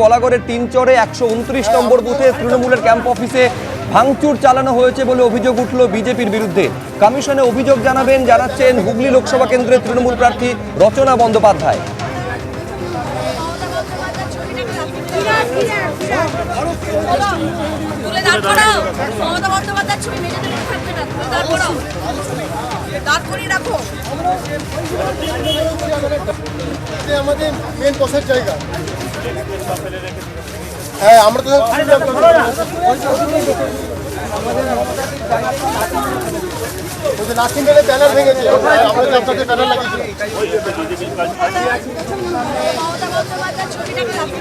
বলাগড়ের তিনচরে একশো উনত্রিশ নম্বর বুথে তৃণমূলের ক্যাম্প অফিসে ভাঙচুর চালানো হয়েছে বলে অভিযোগ উঠল বিজেপির বিরুদ্ধে। কমিশনে অভিযোগ জানাবেন জানাচ্ছেন হুগলি লোকসভা কেন্দ্রের তৃণমূল প্রার্থী রচনা বন্দ্যোপাধ্যায়। আমাদের মেন বসার জায়গা। হ্যাঁ আমরা তো নাসিম বেলে ব্যানার ভেঙেছে। আমরা আপনাদের ব্যানার লাগিয়েছিলাম। মমতা বন্দ্যোপাধ্যায়ের ছবিটাকে রাখো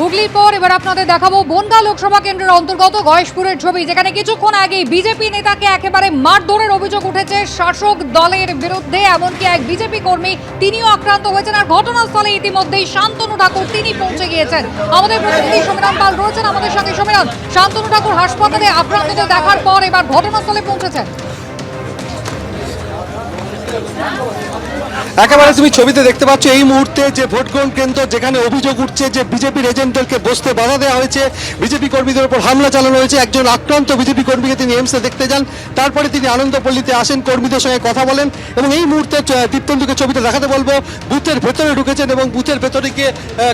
হুগলির পর এবার আপনাদের দেখাবো বনগা লোকসভা কেন্দ্রের অন্তর্গত গয়েশপুরের ছবি যেখানে কিছুক্ষণ আগে বিজেপি নেতাকে একেবারে মারধরের অভিযোগ উঠেছে। শাসক দলের বিরুদ্ধে এমনকি এক বিজেপি কর্মী তিনিও আক্রান্ত হয়েছেন আর ঘটনাস্থলে ইতিমধ্যেই শান্তনু ঠাকুর তিনি পৌঁছে গিয়েছেন। আমাদের প্রতিনিধি সমীরণ পাল রয়েছেন আমাদের সঙ্গে সমীরণ শান্তনু ঠাকুর হাসপাতালে আক্রান্তদের দেখার পর এবার ঘটনাস্থলে পৌঁছেছেন। 한번 একেবারে তুমি ছবিতে দেখতে পাচ্ছ এই মুহূর্তে যে ভোট গ্রহণ কেন্দ্র যেখানে অভিযোগ উঠছে যে বিজেপির এজেন্টদেরকে বসতে বাধা দেওয়া হয়েছে, বিজেপি কর্মীদের উপর হামলা চালানো হয়েছে, একজন আক্রান্ত বিজেপি কর্মীকে তিনি এমসে দেখতে যান, তারপরে তিনি আনন্দপল্লীতে আসেন, কর্মীদের সঙ্গে কথা বলেন এবং এই মুহূর্তে দীপ্তেন্দুকে ছবিতে দেখাতে বলব, বুথের ভেতরে ঢুকেছেন এবং বুথের ভেতরে গিয়ে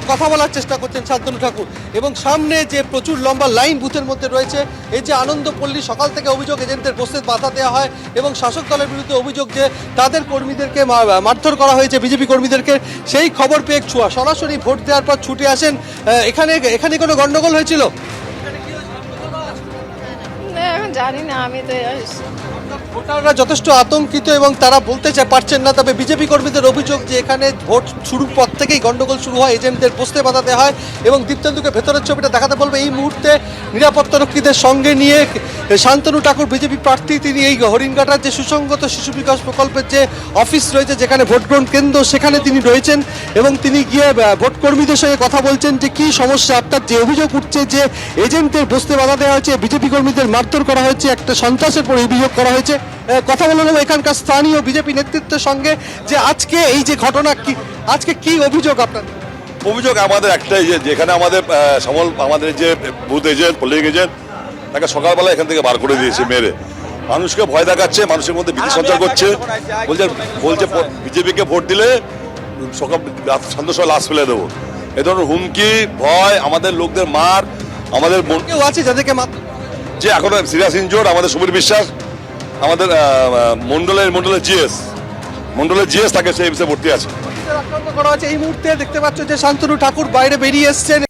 কথা বলার চেষ্টা করছেন শান্তনু ঠাকুর এবং সামনে যে প্রচুর লম্বা লাইন বুথের মধ্যে রয়েছে, এই যে আনন্দপল্লী সকাল থেকে অভিযোগ এজেন্টদের বসতে বাধা দেওয়া হয় এবং শাসক দলের বিরুদ্ধে অভিযোগ যে তাদের কর্মীদেরকে মা- মারধর করা হয়েছে বিজেপি কর্মীদেরকে। সেই খবর পেয়ে ছুয়া। সরাসরি ভোট দেওয়ার পর ছুটে আসেন এখানে এখানে কোনো গন্ডগোল হয়েছিল? জানি না আমি তো ভোটাররা যথেষ্ট আতঙ্কিত এবং তারা বলতে চায় পারছেন না তবে বিজেপি কর্মীদের অভিযোগ যে এখানে ভোট শুরু থেকেই গন্ডগোল শুরু হয়, এজেন্টদের বসতে বাঁধাতে হয় এবং দীপ্তেন্দুকে ভেতরের ছবিটা দেখাতে বলবে। এই মুহূর্তে নিরাপত্তারক্ষীদের সঙ্গে নিয়ে শান্তনু ঠাকুর, বিজেপি প্রার্থী, তিনি এই হরিণঘাটার যে সুসংগত শিশু বিকাশ প্রকল্পের যে অফিস রয়েছে, যেখানে ভোট গ্রহণ কেন্দ্র, সেখানে তিনি রয়েছেন এবং তিনি গিয়ে ভোট কর্মীদের সঙ্গে কথা বলছেন যে কি সমস্যা আপনার যে অভিযোগ উঠছে যে এজেন্টদের বসতে বাধা দেওয়া হয়েছে, বিজেপি কর্মীদের মারধর করা হয়েছে, একটা সন্ত্রাসের পর অভিযোগ করা হয়েছে। কথা বলে নেব এখানকার স্থানীয় বিজেপি নেতৃত্বের সঙ্গে যে আজকে এই যে ঘটনা কি আজকে কি অভিযোগ আপনার? অভিযোগ আমাদের একটাই যে যেখানে আমাদের সমল আমাদের যে বুথ এজেন্ট পোলিং এজেন্ট তাকে সকালবেলা এখান থেকে বার করে দিয়েছে মেরে। মানুষকে ভয় দেখাচ্ছে মানুষের মধ্যে ভীতি সঞ্চার করছে। বলছে বলছে বিজেপিকে ভোট দিলে সকাল রাত সন্ধ্যার সময় লাশ ফেলে দেবো। এ ধরনের হুমকি ভয় আমাদের লোকদের মার আমাদের কেউ আছে যাদেরকে যে এখন সিরিয়াস ইনজোর্ড আমাদের সুবীর বিশ্বাস আমাদের মন্ডলের মন্ডলের জিএস। মন্ডলের জিএস তাকে সেই বিষয়ে ভর্তি আছে। এই মুহূর্তে দেখতে পাচ্ছ যে শান্তনু ঠাকুর বাইরে বেরিয়ে এসছেন